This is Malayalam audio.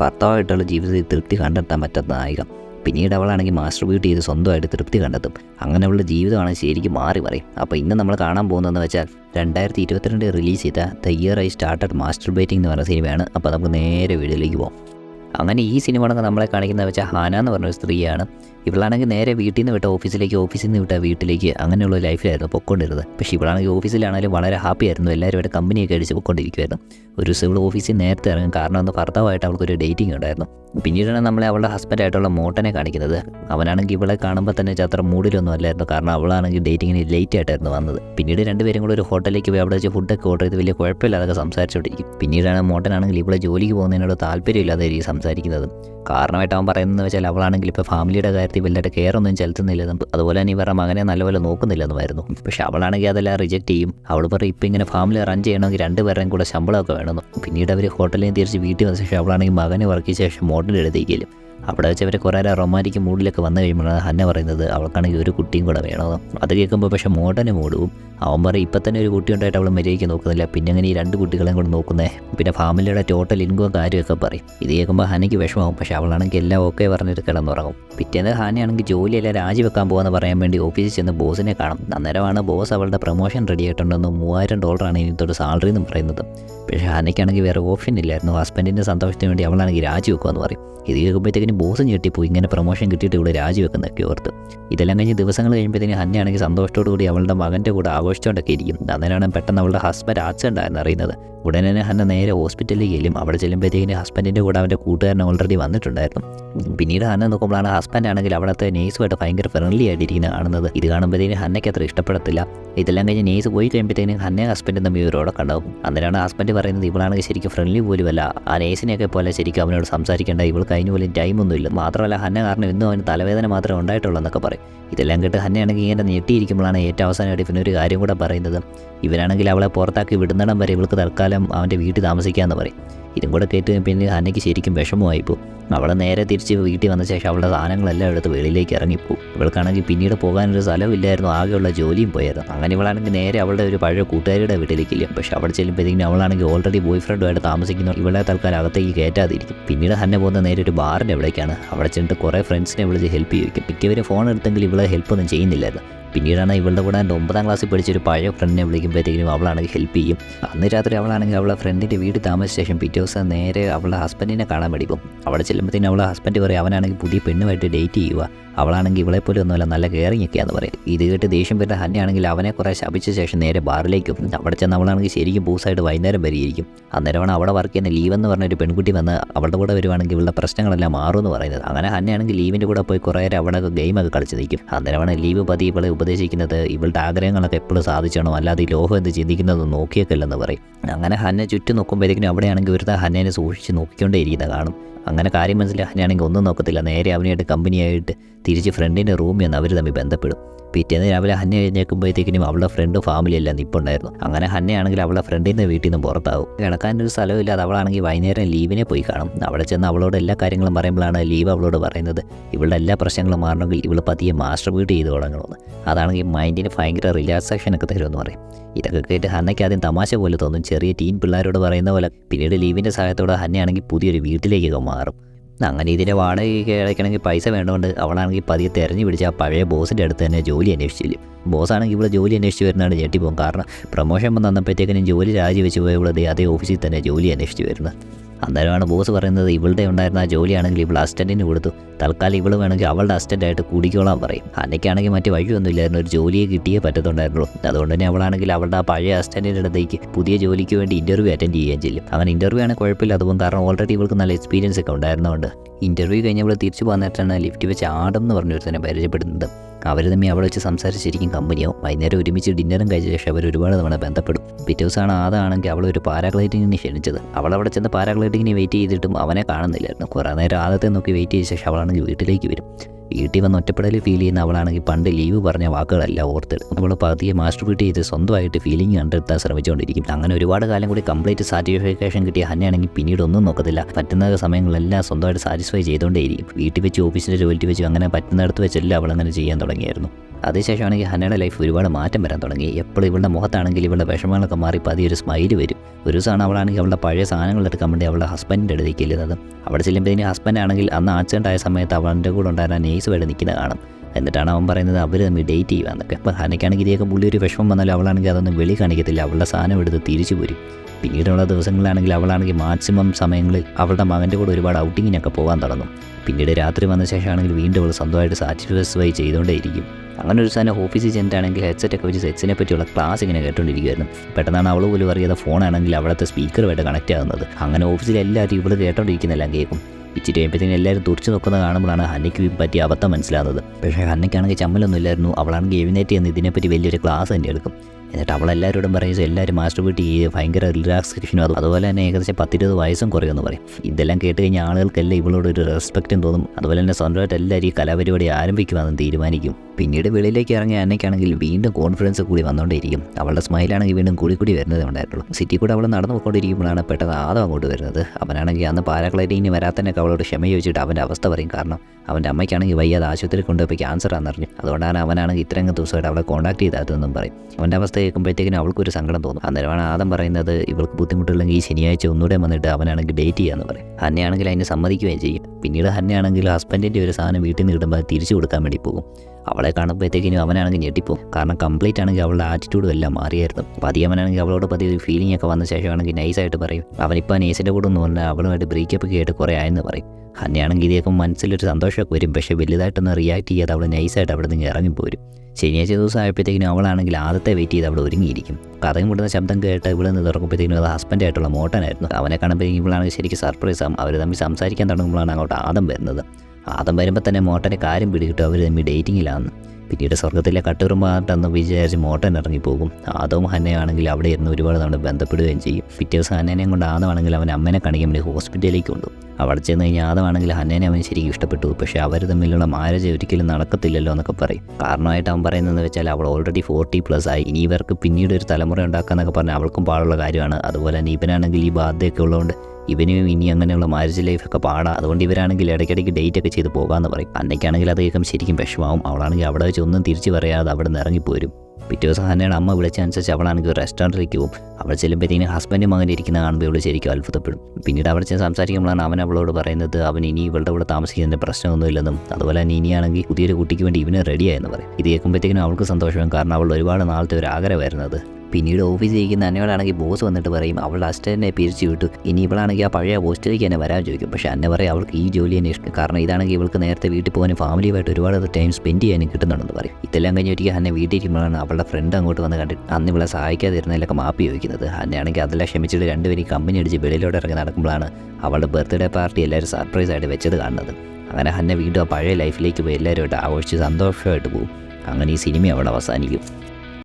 ഭർത്താവായിട്ടുള്ള ജീവിതത്തിൽ തൃപ്തി കണ്ടെത്താൻ പറ്റാത്ത നായിക. പിന്നീട് അവളാണെങ്കിൽ മാസ്റ്റർ ബ്യൂട്ടി ചെയ്ത് സ്വന്തമായിട്ട് തൃപ്തി കണ്ടെത്തും. അങ്ങനെ അവളുടെ ജീവിതമാണ് ശരിക്കും മാറി പറയും അപ്പോൾ ഇന്ന് നമ്മൾ കാണാൻ പോകുന്നതെന്ന് വെച്ചാൽ രണ്ടായിരത്തി ഇരുപത്തിരണ്ട് റിലീസ് ചെയ്ത the year I started masturbating എന്ന് പറയുന്ന സിനിമയാണ്. അപ്പോൾ നമുക്ക് നേരെ വീഡിയോയിലേക്ക് പോകാം അങ്ങനെ ഈ സിനിമ നമ്മളെ കാണിക്കുന്നത് വെച്ചാൽ ഹാന എന്ന് പറഞ്ഞൊരു സ്ത്രീയാണ്. ഇവളാണെങ്കിൽ നേരെ വീട്ടിൽ നിന്ന് വിട്ട ഓഫീസിലേക്ക് ഓഫീസിൽ നിന്ന് വിട്ട വീട്ടിലേക്ക് അങ്ങനെയുള്ള ലൈഫിലായിരുന്നു പൊയ്ക്കൊണ്ടിരുന്നത്. പക്ഷേ ഇവളാണെങ്കിൽ ഓഫീസിലാണെങ്കിലും വളരെ ഹാപ്പി ആയിരുന്നു. എല്ലാവരും ഇവിടെ കമ്പനിയൊക്കെ അടിച്ച് പൊയ്ക്കൊണ്ടിരിക്കുമായിരുന്നു ഒരു ദിവസം ഇവൾ ഓഫീസിൽ നേരത്തെ ഇറങ്ങും. കാരണം അന്ന് ഭർത്താവായിട്ട് അവൾക്കൊരു ഡേറ്റിംഗ് ഉണ്ടായിരുന്നു. പിന്നീടാണ് നമ്മളെ അവളുടെ ഹസ്ബൻഡായിട്ടുള്ള മോട്ടനെ കാണിക്കുന്നത്. അവനാണെങ്കിൽ ഇവളെ കാണുമ്പോൾ തന്നെ അത്ര മൂഡിലൊന്നും അല്ലായിരുന്നു. കാരണം അവളാണെങ്കിൽ ഡേറ്റിങ്ങിന് ലേറ്റ് ആയിട്ടായിരുന്നു വന്നത്. പിന്നീട് രണ്ടുപേരും കൂടെ ഒരു ഹോട്ടലിലേക്ക് പോയി അവിടെ വെച്ച് ഫുഡൊക്കെ ഓർഡർ ചെയ്ത് വലിയ കുഴപ്പമില്ലാതൊക്കെ സംസാരിച്ചുകൊണ്ടിരിക്കും. പിന്നീടാണ് മോട്ടനാണെങ്കിൽ ഇവിടെ ജോലിക്ക് പോകുന്നതിനോട് താല്പര്യമില്ലാതെ രീതി സംസാരിക്കുന്നത്. കാരണമായിട്ട് അവൻ പറയുന്നത് വെച്ചാൽ അവളാണെങ്കിൽ ഇപ്പോൾ ഫാമിലിയുടെ കാര്യത്തിൽ വലുതായിട്ട് കെയർ ഒന്നും ചെലുത്തുന്നില്ലെന്നും അതുപോലെ തന്നെ ഇവരുടെ മകനെ നല്ലപോലെ നോക്കുന്നില്ലെന്നുമായിരുന്നു. പക്ഷെ അവളാണെങ്കിൽ അതെല്ലാം റിജക്റ്റ് ചെയ്യും. അവൾ പറയും ഇപ്പം ഇങ്ങനെ ഫാമിലി റൺ ചെയ്യണമെങ്കിൽ രണ്ടുപേരുടെയും കൂടെ ശമ്പളമൊക്കെ വേണമെന്നും. പിന്നീട് അവർ ഹോട്ടലിൽ തിരിച്ച് വീട്ടിൽ വന്ന ശേഷം അവളാണെങ്കിൽ മകനെ വർക്കിയ ശേഷം മോഡൽ എഴുതിക്കലും അവിടെ വെച്ച് അവർ കുറേ റൊമാന്റിക് മൂഡിലൊക്കെ വന്നു കഴിയുമ്പോഴാണ് ഹന്ന പറയുന്നത് അവൾക്കാണെങ്കിൽ ഒരു കുട്ടിയും കൂടെ വേണമെന്ന് അത് കേൾക്കുമ്പോൾ പക്ഷേ മോട്ടനെ മൂടും. അവൻ പറയും ഇപ്പം തന്നെ ഒരു കുട്ടി ഉണ്ടായിട്ട് അവൾ മര്യാദയ്ക്ക് നോക്കുന്നില്ല. പിന്നെ അങ്ങനെ ഈ രണ്ട് കുട്ടികളെയും കൂടെ നോക്കുന്നേ? പിന്നെ ഫാമിലിയുടെ ടോട്ടൽ ഇൻകോ കാര്യമൊക്കെ പറയും. ഇത് കേൾക്കുമ്പോൾ ഹനയ്ക്ക് വിഷമാവും പക്ഷേ അവളാണെങ്കിൽ എല്ലാം ഓക്കെ പറഞ്ഞിട്ട് കിടന്നുറങ്ങും. പിറ്റേന്ന് ഹാനയാണെങ്കിൽ ജോലിയെല്ലാം രാജിവെക്കാൻ പോകുന്ന പറയാൻ വേണ്ടി ഓഫീസിൽ ചെന്ന് ബോസിനെ കാണും. അന്നേരമാണ് ബോസ് അവളുടെ പ്രൊമോഷൻ റെഡി ആയിട്ടുണ്ടെന്നും മൂവായിരം ഡോളറാണ് ഇനിത്തോട് സാലറി എന്നും പറയുന്നത്. പക്ഷേ ഹനയ്ക്കാണെങ്കിൽ വേറെ ഓപ്ഷൻ ഇല്ലായിരുന്നു. ഹസ്ബൻഡിന്റെ സന്തോഷത്തിന് വേണ്ടി അവളാണെങ്കിൽ രാജിവെക്കുമെന്ന് പറയും. ഇത് കേൾക്കുമ്പോഴത്തേക്കിനും ബോസും ഞെട്ടിപ്പോയി. ഇങ്ങനെ പ്രൊമോഷൻ കിട്ടിയിട്ട് ഇവിടെ രാജിവെക്കുന്നൊക്കെ ഓർത്ത്. ഇതെല്ലാം കഴിഞ്ഞ് ദിവസങ്ങൾ കഴിയുമ്പോഴത്തേക്കും ഹന്നയാണെങ്കിൽ സന്തോഷത്തോടു കൂടി അവളുടെ മകന്റെ കൂടെ ആഘോഷിച്ചുകൊണ്ടൊക്കെ ഇരിക്കും. അന്നേരമാണ് പെട്ടെന്ന് അവളുടെ ഹസ്ബൻഡ് ആക്സിഡന്റായിരുന്നു അറിയുന്നത്. ഉടനെ തന്നെ ഹന്ന നേരെ ഹോസ്പിറ്റലിൽ ചെല്ലും. അവിടെ ചെല്ലുമ്പോഴത്തേക്കിന് ഹസ്ബൻഡിന്റെ കൂടെ അവന്റെ കൂട്ടുകാരൻ ഓൾറെഡി വന്നിട്ടുണ്ടായിരുന്നു. പിന്നീട് ഹന്ന നോക്കുമ്പോഴാണ് ഹസ്ബൻഡ് ആണെങ്കിൽ അവിടുത്തെ നേഴ്സുമായിട്ട് ഭയങ്കര ഫ്രണ്ട്ലി ആയിട്ടിരിക്കുന്നത് കാണുന്നത്. ഇത് കാണുമ്പോഴത്തേക്കും ഹന്നയ്ക്ക് അത്ര ഇഷ്ടപ്പെടത്തില്ല. ഇതെല്ലാം കഴിഞ്ഞ് നേഴ്സ് പോയി കഴിയുമ്പോഴത്തേക്കും ഹന്നയും ഹസ്ബൻഡും തമ്മിൽ ഇവരോടൊക്കെ ഉണ്ടാവും. അന്നേരമാണ് ഹസ്ബൻഡ് പറയുന്നത് ഇവളാണെങ്കിൽ ശരിക്കും ഫ്രണ്ട്ലി പോലുമല്ല. ആ നേഴ്സിനെയൊക്കെ പോലെ ശരിക്കും അവനോട് സംസാരിക്കേണ്ട. ഇവൾ കഴിഞ്ഞ പോലും ടൈമൊന്നുമില്ല മാത്രമല്ല ഹന്ന കാരണം ഇന്നും അവന് തലവേദന മാത്രമേ ഉണ്ടായിട്ടുള്ളൂ എന്നൊക്കെ പറയും. ഇതെല്ലാം കേട്ട് ഹന്നയാണെങ്കിൽ ഇങ്ങനെ ഞെട്ടിയിരിക്കുമ്പോഴാണ് ഏറ്റവും അവസാനമായിട്ട് ഇവനൊരു കാര്യം കൂടെ പറയുന്നത്. ഇവനാണെങ്കിൽ അവളെ പുറത്താക്കി വിടുന്നിടം വരെ ഇവൾക്ക് തൽക്കാലം അവന്റെ വീട്ടിൽ താമസിക്കാമെന്ന് പറയും. ഇതും കൂടെ കേട്ട് പിന്നെ അന്നയ്ക്ക് ശരിക്കും വിഷമമായിപ്പോൾ അവളെ നേരെ തിരിച്ച് വീട്ടിൽ വന്ന ശേഷം അവളുടെ സാധനങ്ങളെല്ലാം എടുത്ത് വെളിയിലേക്ക് ഇറങ്ങിപ്പോവും. ഇവൾക്കാണെങ്കിൽ പിന്നീട് പോകാനൊരു സ്ഥലമില്ലായിരുന്നു ആകെയുള്ള ജോലിയും പോയായിരുന്നു. അങ്ങനെ ഇവളാണെങ്കിൽ നേരെ അവളുടെ ഒരു പഴയ കൂട്ടുകാരിയുടെ വീട്ടിലേക്കില്ല. പക്ഷെ അവിടെ ചെല്ലുമ്പോഴത്തേക്കും അവളാണെങ്കിൽ ഓൾറെഡി ബോയ് ഫ്രണ്ടുമായിട്ട് താമസിക്കുന്നു. ഇവളെ തൽക്കാലം അകത്തേക്ക് കയറ്റാതിരിക്കും. പിന്നീട് തന്നെ പോകുന്ന നേരെ ഒരു ബാറിന്റെ ഇവിടേക്കാണ് അവിടെ ചെന്നിട്ട് കുറേ ഫ്രണ്ട്സിനെ വിളിച്ച് ഹെൽപ്പ് ചോദിക്കും മിക്കവരും ഫോൺ എടുത്തെങ്കിൽ ഇവളെ ഹെൽപ്പൊന്നും ചെയ്യുന്നില്ലായിരുന്നു. പിന്നീടാണ് ഇവളുടെ കൂടെ എന്റെ ഒമ്പതാം ക്ലാസ്സിൽ പഠിച്ചൊരു പഴയ ഫ്രണ്ടിനെ വിളിക്കുമ്പോഴത്തേക്കും അവളാണെങ്കിൽ ഹെൽപ്പ് ചെയ്യും. അന്ന് രാത്രി അവളാണെങ്കിൽ അവളെ ഫ്രണ്ടിന്റെ വീട് താമസിച്ച ശേഷം പിറ്റേ ദിവസം നേരെ അവളുടെ ഹസ്ബൻഡിനെ കാണാൻ പഠിക്കും. അവിടെ ചെല്ലുമ്പോഴത്തേനും അവളെ ഹസ്ബൻഡ് പറയും അവനാണെങ്കിൽ പുതിയ പെണ്ണുമായിട്ട് ഡേറ്റ് ചെയ്യുക. അവളാണെങ്കിൽ ഇവളെ പോലെ ഒന്നുമല്ല നല്ല കെയറിങ് ഒക്കെയാന്ന് പറയും. ഇത് കേട്ട് ദേഷ്യം വരുന്ന ഹന്നയാണെങ്കിൽ അവനെ കുറേ ശപിച്ച ശേഷം നേരെ ബാറിലേക്കും അവിടെ ചെന്ന് അവളാണെങ്കിൽ ശരിക്കും പൂസായിട്ട് വൈകുന്നേരം വരികയായിരിക്കും അന്നേരമാണ് അവിടെ വർക്ക് ചെയ്യുന്ന ലീവ് എന്ന് പറഞ്ഞ ഒരു പെൺകുട്ടി വന്ന് അവളുടെ കൂടെ വരുവാണെങ്കിൽ ഇവളുടെ പ്രശ്നങ്ങളെല്ലാം മാറുമെന്ന് പറയുന്നത്. അങ്ങനെ ഹന്നയാണെങ്കിൽ ലീവിന്റെ കൂടെ പോയി കുറേ നേരം അവിടെ ഗെയിമൊക്കെ കളിച്ച് നിൽക്കും. അന്നേരമാണ് ലീവ് പതി ഇവളെ ഉപദേശിക്കുന്നത് ഇവളുടെ ആഗ്രഹങ്ങളൊക്കെ എപ്പോഴും സാധിച്ചണോ? അല്ലാതെ ഈ ലോഹം എന്ത് ചിന്തിക്കുന്നത് നോക്കിയൊക്കെയല്ലെന്ന് പറയും. അങ്ങനെ ഹന്ന ചുറ്റും നോക്കുമ്പോഴത്തേക്കും അവിടെയാണെങ്കിൽ ഒരുത്ത ഹന്നേനെ സൂക്ഷിച്ച് നോക്കിക്കൊണ്ടേ ഇരിക്കുന്ന കാണും. അങ്ങനെ കാര്യം മനസ്സിലാക്കാനാണെങ്കിൽ ഒന്നും നോക്കത്തില്ല. നേരെ അവനായിട്ട് കമ്പനിയായിട്ട് തിരിച്ച് ഫ്രണ്ടിന്റെ റൂമിൽ നിന്ന് അവർ തമ്മിൽ ബന്ധപ്പെടും. പിറ്റേന്ന് രാവിലെ ഹന്ന എഴുന്നേൽക്കുമ്പോഴത്തേക്കിനും അവളുടെ ഫ്രണ്ട് ഫാമിലി എല്ലാം നിപ്പുണ്ടായിരുന്നു. അങ്ങനെ ഹന്നയാണെങ്കിൽ അവളുടെ ഫ്രണ്ടിൽ നിന്ന് വീട്ടിൽ നിന്ന് പുറത്താവും. കിടക്കാനൊരു സ്ഥലമില്ലാതെ അവളാണെങ്കിൽ വൈകുന്നേരം ലീവിനെ പോയി കാണും. അവിടെ ചെന്ന് അവളോട് എല്ലാ കാര്യങ്ങളും പറയുമ്പോഴാണ് ലീവ് അവളോട് പറയുന്നത്. ഇവളുടെ എല്ലാ പ്രശ്നങ്ങളും മാറണമെങ്കിൽ ഇവൾ പതിയെ മാസ്റ്റർ ബ്യൂട്ട് ചെയ്ത് തുടങ്ങണമെന്ന്. അതാണെങ്കിൽ മൈൻഡിന് ഭയങ്കര റിലാക്സേഷൻ ഒക്കെ തരുമെന്ന് പറയും. ഇതൊക്കെ കേട്ട് ഹന്നയ്ക്ക് ആദ്യം തമാശ പോലെ തോന്നും. ചെറിയ ടീൻ പിള്ളേരോട് പറയുന്ന പോലെ പിന്നീട് ലീവിന്റെ സഹായത്തോടെ ഹന്നയാണെങ്കിൽ പുതിയൊരു വീട്ടിലേക്ക് മാറും. അങ്ങനെ ഇതിന്റെ വാടക അടയ്ക്കണമെങ്കിൽ പൈസ വേണ്ടതുകൊണ്ട് അവളാണെങ്കിൽ പതിയെ തെരഞ്ഞു പിടിച്ച് ആ പഴയ ബോസിന്റെ അടുത്ത് തന്നെ ജോലി അന്വേഷിച്ചില്ല ബോസാണെങ്കിൽ ഇവിടെ ജോലി അന്വേഷിച്ച് വരുന്നതാണ് ഞെട്ടിപ്പോകും കാരണം പ്രൊമോഷൻ വന്നപ്പോഴത്തേക്കിനും ജോലി രാജിവെച്ച് പോയ ഇവിടെ അതേ ഓഫീസിൽ തന്നെ ജോലി അന്വേഷിച്ച് വരുന്നത്. അന്നേരമാണ് ബോസ് പറയുന്നത് ഇവളുടെ ഉണ്ടായിരുന്ന ആ ജോലിയാണെങ്കിൽ ഇവൾ അസിസ്റ്റന്റിന് കൊടുത്തു. തൽക്കാലം ഇവൾ വേണമെങ്കിൽ അവളുടെ അസിസ്റ്റന്റായിട്ട് കൂടിക്കോളാൻ പറയും. അന്നയ്ക്കാണെങ്കിൽ മറ്റു വഴിയൊന്നുമില്ലായിരുന്നു. ഒരു ജോലിയെ കിട്ടിയേ പറ്റത്തുണ്ടായിരുന്നുള്ളൂ. അതുകൊണ്ട് തന്നെ അവളാണെങ്കിൽ അവളുടെ ആ പഴയ അസിസ്റ്റന്റിന്റെ അടുത്തേക്ക് പുതിയ ജോലിക്ക് വേണ്ടി ഇന്റർവ്യൂ അറ്റൻഡ് ചെയ്യുകയും ചെയ്യും. അങ്ങനെ ഇന്റർവ്യൂ ആണെങ്കിൽ കുഴപ്പമില്ല. അതും കാരണം ഓൾറെഡി ഇവൾക്ക് നല്ല എക്സ്പീരിയൻസ് ഒക്കെ ഉണ്ടായിരുന്നതുകൊണ്ട്. ഇന്റർവ്യൂ കഴിഞ്ഞ് അവൾ തിരിച്ചു പോകുന്നിട്ടാണ് ലിഫ്റ്റ് വെച്ച് ആടം എന്ന് പറഞ്ഞൊരു തന്നെ പരിചയപ്പെടുന്നത്. അവർ തമ്മിൽ അവിടെ വെച്ച് സംസാരിച്ചിരിക്കും കമ്പനിയാവും വൈകുന്നേരം ഒരുമിച്ച് ഡിന്നറും കഴിച്ച ശേഷം അവർ ഒരുപാട് തവണ ബന്ധപ്പെടും. പിറ്റേ ദിവസമാണ് ആദാണെങ്കിൽ അവൾ ഒരു പാരാഗ്ലൈഡിങ്ങിന് ക്ഷണിച്ചത്. അവൾ അവിടെ ചെന്ന് പാരാഗ്ലൈഡിങ്ങിന് വെയിറ്റ് ചെയ്തിട്ടും അവനെ കാണുന്നില്ലായിരുന്നു. കുറേ നേരം ആദത്തെ നോക്കി വെയിറ്റ് ചെയ്ത ശേഷം അവളാണെങ്കിൽ വീട്ടിലേക്ക് വരും. വീട്ടിൽ വന്ന് ഒറ്റപ്പെടൽ ഫീൽ ചെയ്യുന്ന അവളാണെങ്കിൽ പണ്ട് ലീവ് പറഞ്ഞ വാക്കുകളല്ല ഓർത്തെടുക്കും അവൾ പതിയെ മാസ്റ്റർബീറ്റ് ചെയ്ത് സ്വന്തമായിട്ട് ഫീലിംഗ് കണ്ടെത്താൻ ശ്രമിച്ചുകൊണ്ടിരിക്കും. അങ്ങനെ ഒരുപാട് കാലം കൂടി കംപ്ലീറ്റ് സാറ്റിസ്ഫിക്കേഷൻ കിട്ടിയ ഹന്നയാണെങ്കിൽ പിന്നീട് ഒന്നും നോക്കത്തില്ല. പറ്റുന്ന സമയങ്ങളെല്ലാം സ്വന്തമായിട്ട് സാറ്റിസ്ഫൈ ചെയ്തുകൊണ്ടേയിരിക്കും. വീട്ടിൽ വെച്ച് ഓഫീസിന്റെ ജോലി വെച്ച് അങ്ങനെ പറ്റുന്നിടത്ത് വെച്ചെല്ലാം അവൾ അങ്ങനെ ചെയ്യാൻ തുടങ്ങിയായിരുന്നു. അതിനുശേഷമാണെങ്കിൽ ഹന്നയുടെ ലൈഫ് ഒരുപാട് മാറ്റം വരാൻ തുടങ്ങി. എപ്പോഴും ഇവളുടെ മുഖത്താണെങ്കിൽ ഇവളുടെ വിഷമങ്ങളൊക്കെ മാറി പതിയെ ഒരു സ്മൈൽ വരും. ഒരു ദിവസമാണ് അവളാണെങ്കിൽ അവളുടെ പഴയ സാധനങ്ങൾ എടുക്കാൻ വേണ്ടി അവളുടെ ഹസ്ബൻഡിന്റെ അടുത്തേക്ക് ചെല്ലുന്നത്. അവിടെ ചെല്ലുമ്പോഴത്തേന് ഹസ്ബൻഡ് ആണെങ്കിൽ അന്ന് ആക്സിഡന്റ് ആയ സമയത്ത് അവന്റെ കൂടെ ഉണ്ടായിരുന്ന നെയ്സ് വരെ നിൽക്കുന്ന കാണും. എന്നിട്ടാണ് അവൻ പറയുന്നത് അവർ തമ്മിൽ ഡേറ്റ് ചെയ്യുക എന്നൊക്കെ അപ്പോൾ ഹനയ്ക്കാണെങ്കിൽ ഇതിയൊക്കെ പുള്ളി ഒരു വിഷമം വന്നാലും അവളാണെങ്കിൽ അതൊന്നും വെളി കാണിക്കത്തില്ല. അവളുടെ സാധനം എടുത്ത് തിരിച്ചു പോരും. പിന്നീടുള്ള ദിവസങ്ങളിലാണെങ്കിൽ അവളാണെങ്കിൽ മാക്സിമം സമയങ്ങളിൽ അവളുടെ മകന്റെ കൂടെ ഒരുപാട് ഔട്ടിങ്ങിനൊക്കെ പോകാൻ തുടങ്ങും. പിന്നീട് രാത്രി വന്ന ശേഷമാണെങ്കിൽ വീണ്ടും അവൾ സ്വന്തമായിട്ട് സാറ്റിസ്ഫൈ ചെയ്തുകൊണ്ടേയിരിക്കും. അങ്ങനെ ഒരു സാധനം ഓഫീസിൽ ചെന്നിട്ടാണെങ്കിൽ ഹെഡ്സെറ്റ് ഒക്കെ വെച്ച് സെറ്റ്സിനെ പറ്റിയുള്ള ക്ലാസ് ഇങ്ങനെ കേട്ടോണ്ടിരിക്കുമായിരുന്നു പെട്ടെന്നാണ് അവൾ പോലും അറിയാതെ ഫോണാണെങ്കിൽ അവിടുത്തെ സ്പീക്കറുമായിട്ട് കണക്ട് ആകുന്നത് അങ്ങനെ ഓഫീസിൽ എല്ലാവരും ഇവൾ കേട്ടോണ്ടിരിക്കുന്നെല്ലാം കേൾക്കും ഇച്ചിരി കഴിയുമ്പോഴത്തേക്കും എല്ലാവരും തുറച്ചു നോക്കുന്നത് കാണുമ്പോഴാണ് ഹന്നയ്ക്ക് പറ്റിയ അബദ്ധം മനസ്സിലാകുന്നത് പക്ഷേ ഹന്നയ്ക്കാണെങ്കിൽ ചമ്മലൊന്നും ഇല്ലായിരുന്നു. അവളാണെങ്കിൽ എഴുന്നേറ്റ് എന്ന് ഇതിനെപ്പറ്റി വലിയൊരു ക്ലാസ് തന്നെ എടുക്കും. എന്നിട്ട് അവൾ എല്ലാവരോടും പറയും എല്ലാവരും മാസ്റ്റർ ചെയ്യുക ഭയങ്കര റിലാക്സേഷനും അതും അതുപോലെ തന്നെ ഏകദേശം പത്തിരുപത് വയസ്സും കുറയുമെന്ന് പറയും. ഇതെല്ലാം കേട്ട് കഴിഞ്ഞാൽ ആളുകൾക്കെല്ലാം ഇവളോട് ഒരു റെസ്പെക്റ്റും തോന്നും. അതുപോലെ തന്നെ സ്വന്തമായിട്ട് എല്ലാവരും ഈ കലാപരിപാടി ആരംഭിക്കുമെന്ന് തീരുമാനിക്കും. പിന്നീട് വെളിയിലേക്ക് ഇറങ്ങിയ അന്നയ്ക്കാണെങ്കിൽ വീണ്ടും കോൺഫിഡൻസ് കൂടി വന്നുകൊണ്ടിരിക്കും അവളുടെ സ്മൈലാണെങ്കിൽ വീണ്ടും കൂടി കൂടി വരുന്നതേ ഉണ്ടായിട്ടുള്ളൂ. സിറ്റി കൂടെ അവൾ നടന്നു പോയിക്കൊണ്ടിരിക്കുമ്പോഴാണ് പെട്ടെന്ന് ആദം അങ്ങോട്ട് വരുന്നത്. അവനാണെങ്കിൽ അന്ന് പാരാഗ്ലൈഡിങ്ങിന് വരാത്തനൊക്കെ അവളോട് ക്ഷമ ചോദിച്ചിട്ട് അവന്റെ അവസ്ഥ പറയും. കാരണം അവന്റെ അമ്മയ്ക്കാണെങ്കിൽ വയ്യാതെ ആശുപത്രിയിൽ കൊണ്ടുപോയി ക്യാൻസർ ആണെന്നറിഞ്ഞു. അതുകൊണ്ടാണ് അവനാണെങ്കിൽ ഇത്രയും ദിവസമായിട്ട് അവളെ കോൺടാക്ട് ചെയ്താത്തതെന്നും പറയും. അവന്റെ അവസ്ഥ കേൾക്കുമ്പോഴത്തേക്കിനും അവൾക്കൊരു സങ്കടം തോന്നും. അന്നേരമാണ് ആദം പറയുന്നത് ഇവൾക്ക് ബുദ്ധിമുട്ടില്ലെങ്കിൽ ഈ ശനിയാഴ്ച ഒന്നുകൂടെ വന്നിട്ട് അവനാണെങ്കിൽ ഡേറ്റ് ചെയ്യാന്ന് പറയും. ഹന്നയാണെങ്കിൽ അതിന് സമ്മതിക്കുകയും ചെയ്യും. പിന്നീട് ഹന്നയാണെങ്കിൽ ഹസ്ബൻഡിന്റെ ഒരു സാധനം വീട്ടിൽ നിന്ന് കിട്ടുമ്പോൾ തിരിച്ചു കൊടുക്കാൻ വേണ്ടി പോകും. അവളെ കാണുമ്പോഴത്തേക്കിനും അവനാണെങ്കിൽ ഞെട്ടിപ്പോവും. കാരണം കംപ്ലീറ്റ് ആണെങ്കിൽ അവളുടെ ആറ്റിറ്റ്യൂഡും എല്ലാം മാറിയായിരുന്നു. പതിയെ അവനാണെങ്കിൽ അവളോട് പതിയെ ഒരു ഫീലിംഗ് ഒക്കെ വന്ന ശേഷമാണെങ്കിൽ നൈസായിട്ട് പറയും. അവനിപ്പോൾ നേഴ്സിന്റെ കൂടെ ഒന്ന് പറഞ്ഞാൽ അവളുമായിട്ട് ബ്രേക്കപ്പ് കേട്ട് കുറേ ആയെന്ന് പറയും. ഹന്നയാണെങ്കിൽ ഇതേക്കും മനസ്സിലൊരു സന്തോഷമൊക്കെ വരും. പക്ഷേ വലുതായിട്ടൊന്ന് റിയാക്ട് ചെയ്യാതെ അവൾ നൈസായിട്ട് അവിടെ നിന്ന് ഇറങ്ങിപ്പോരും ശനിയാഴ്ച ദിവസം ആയപ്പോഴത്തേക്കിനും അവളാണെങ്കിൽ ആദ്യത്തെ വെയിറ്റ് ചെയ്ത് അവിടെ ഒരുങ്ങിയിരിക്കും. കഥയും മുട്ടുന്ന ശബ്ദം കേട്ട് ഇവിടെ നിന്ന് തുറക്കുമ്പോഴത്തേക്കിനും അത് ഹസ്ബൻഡായിട്ടുള്ള മോട്ടനായിരുന്നു. അവനെ കാണുമ്പോഴേക്കും ഇവളാണെങ്കിൽ ശരിക്കും സർപ്രൈസ് അവർ തമ്മിൽ സംസാരിക്കാൻ തുടങ്ങുമ്പോഴാണ് അങ്ങോട്ട് ആദം വരുന്നത്. ആദം വരുമ്പോൾ തന്നെ മോട്ടനെ കാര്യം പിടികിട്ടും. അവർ തമ്മിൽ ഡേറ്റിങ്ങിലാണ് പിന്നീട് സ്വർഗത്തിലെ കട്ടുറുമ്പാട്ടെന്ന് വിചാരിച്ച് മോട്ടൻ ഇറങ്ങിപ്പോകും. ആദവും ഹന്നയാണെങ്കിൽ അവിടെ ഇരുന്ന് ഒരുപാട് തവണ ബന്ധപ്പെടുകയും ചെയ്യും. പിറ്റേ ദിവസം ഹന്നേനെയും കൊണ്ട് ആദമാണെങ്കിൽ അവൻ അമ്മനെ കാണിക്കാൻ വേണ്ടി ഹോസ്പിറ്റലിലേക്ക് കൊണ്ടുപോകും. അവിടെ ചെന്ന് കഴിഞ്ഞാൽ ആദമാണെങ്കിൽ ഹന്നേനെ അവൻ ശരിക്കും ഇഷ്ടപ്പെട്ടു. പക്ഷേ അവർ തമ്മിലുള്ള മാരേജ് ഒരിക്കലും നടക്കത്തില്ലല്ലോ എന്നൊക്കെ പറയും. കാരണമായിട്ട് അവൻ പറയുന്നതെന്ന് വെച്ചാൽ അവൾ ഓൾറെഡി ഫോർട്ടി പ്ലസ് ആയി. ഇനി ഇവർക്ക് പിന്നീട് ഒരു തലമുറ ഉണ്ടാക്കാന്നൊക്കെ പറഞ്ഞാൽ അവൾക്കും പാടുള്ള കാര്യമാണ്. അതുപോലെ തന്നെ ഇവനാണെങ്കിൽ ഈ ബാധ്യതയൊക്കെ ഉള്ളതുകൊണ്ട് ഇവനും ഇനി അങ്ങനെയുള്ള മാരേജ് ലൈഫൊക്കെ പാടാം. അതുകൊണ്ട് ഇവരാണെങ്കിൽ ഇടയ്ക്കിടയ്ക്ക് ഡേറ്റ് ഒക്കെ ചെയ്ത് പോകാമെന്ന് പറയും. അന്നയ്ക്കാണെങ്കിൽ അത് ശരിക്കും വിഷമാവും. അവളാണെങ്കിൽ അവിടെ വെച്ച് ഒന്നും തിരിച്ച് പറയാതെ അവിടെ നിന്ന് ഇറങ്ങിപ്പോരും. പിറ്റേ ദിവസം ഹന്നയുടെ അമ്മ വിളിച്ചനുസരിച്ച് അവളാണെങ്കിൽ ഒരു റെസ്റ്റോറന്റിലേക്ക് പോകും. അവിടെ ചെല്ലുമ്പോഴത്തേനും ഹസ്ബൻഡ് മകൻ ഇരിക്കുന്ന കാണുമ്പോൾ ഇവൾ ശരിക്കും അത്ഭുതപ്പെടും. പിന്നീട് അവിടെ ചെന്ന് സംസാരിക്കുമ്പോഴാണ് അവൻ അവളോട് പറയുന്നത് അവൻ ഇനി ഇവളുടെ കൂടെ താമസിക്കുന്നതിന്റെ പ്രശ്നമൊന്നുമില്ലെന്നും അതുപോലെ തന്നെ ഇനിയാണെങ്കിൽ പുതിയൊരു കുട്ടിക്ക് വേണ്ടി ഇവന് റെഡിയായെന്ന് പറയും. ഇത് കേൾക്കുമ്പോഴത്തേക്കും അവൾക്ക് സന്തോഷമാണ് കാരണം അവൾ ഒരുപാട് നാളത്തെ ഒരു ആഗ്രഹമായിരുന്നത് പിന്നീട് ഓഫീസിൽ ഇരിക്കുന്ന അന്നയോടാണെങ്കിൽ ബോസ് വന്നിട്ട് പറയും അവൾ അസിസ്റ്റന്റിനെ പിരിച്ചു വിട്ടു. ഇനി ഇവളാണെങ്കിൽ ആ പഴയ പോസ്റ്റിലേക്ക് തന്നെ വരാൻ ചോദിക്കും. പക്ഷേ അന്നെ പറയും അവൾക്ക് ഈ ജോലി തന്നെ ഇഷ്ടം. കാരണം ഇതാണെങ്കിൽ ഇവൾക്ക് നേരത്തെ വീട്ടിൽ പോകാനും ഫാമിലിയുമായിട്ട് ഒരുപാട് ടൈം സ്പെൻഡ് ചെയ്യാനും കിട്ടുന്നുണ്ടെന്ന് പറയും. ഇതെല്ലാം കഴിഞ്ഞ് ഒരിക്കൽ അന്നെ വീട്ടിൽ ഇരിക്കുമ്പോഴാണ് അവളുടെ ഫ്രണ്ട് അങ്ങോട്ട് വന്ന് കണ്ടിട്ട് അന്ന് ഇവളെ സഹായിക്കാതിരുന്നതിലൊക്കെ മാപ്പ് ചോദിക്കുന്നത്. അന്നെയാണെങ്കിൽ അതെല്ലാം ക്ഷമിച്ചിട്ട് രണ്ടുപേരും കമ്പനി അടിച്ച് വെളിയിലോട്ട് ഇറങ്ങി നടക്കുമ്പോഴാണ് അവളുടെ ബർത്ത്ഡേ പാർട്ടി എല്ലാവരും സർപ്രൈസ് ആയിട്ട് വെച്ചത് കാണുന്നത്. അങ്ങനെ ഹന്നെ വീണ്ടും ആ പഴയ ലൈഫിലേക്ക് പോയി എല്ലാവരുമായിട്ട് ആഘോഷിച്ച് സന്തോഷമായിട്ട് പോകും. അങ്ങനെ ഈ സിനിമ അവിടെ അവസാനിക്കും.